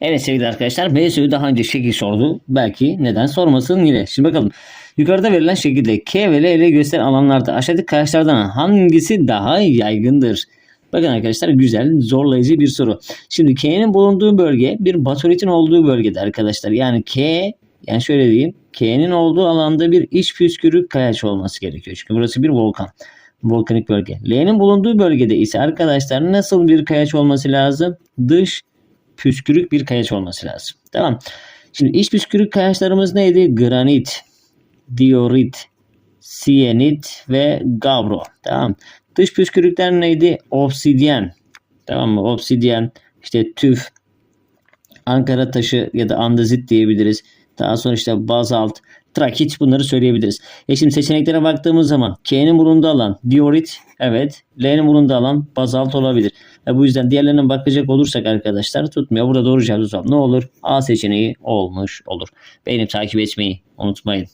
Evet sevgili arkadaşlar MSU daha önce şekil sordu. Belki neden sormasın yine. Şimdi bakalım. Yukarıda verilen şekilde K ve L ile gösteren alanlarda aşağıdaki kayaçlardan hangisi daha yaygındır? Bakın arkadaşlar güzel zorlayıcı bir soru. Şimdi K'nin bulunduğu bölge bir batoritin olduğu bölgede arkadaşlar. Yani K yani şöyle diyeyim. K'nin olduğu alanda bir iç püskürük kayaç olması gerekiyor. Çünkü burası bir volkan. Volkanik bölge. L'nin bulunduğu bölgede ise arkadaşlar nasıl bir kayaç olması lazım? Dış püskürük bir kayaç olması lazım. Tamam. Şimdi iç püskürük kayaçlarımız neydi? Granit, diorit, siyenit ve gavro. Tamam. Dış püskürükler neydi? Obsidyen. Tamam mı? Obsidyen, işte tüf, Ankara taşı ya da andezit diyebiliriz. Daha sonra işte bazalt, trakit bunları söyleyebiliriz. E şimdi seçeneklere baktığımız zaman K'nin bulunduğu alan diorit, evet. L'nin bulunduğu alan bazalt olabilir. E bu yüzden diğerlerine bakacak olursak arkadaşlar tutmuyor. Burada doğru cevap ne olur? A seçeneği olmuş olur. Beğenip takip etmeyi unutmayın.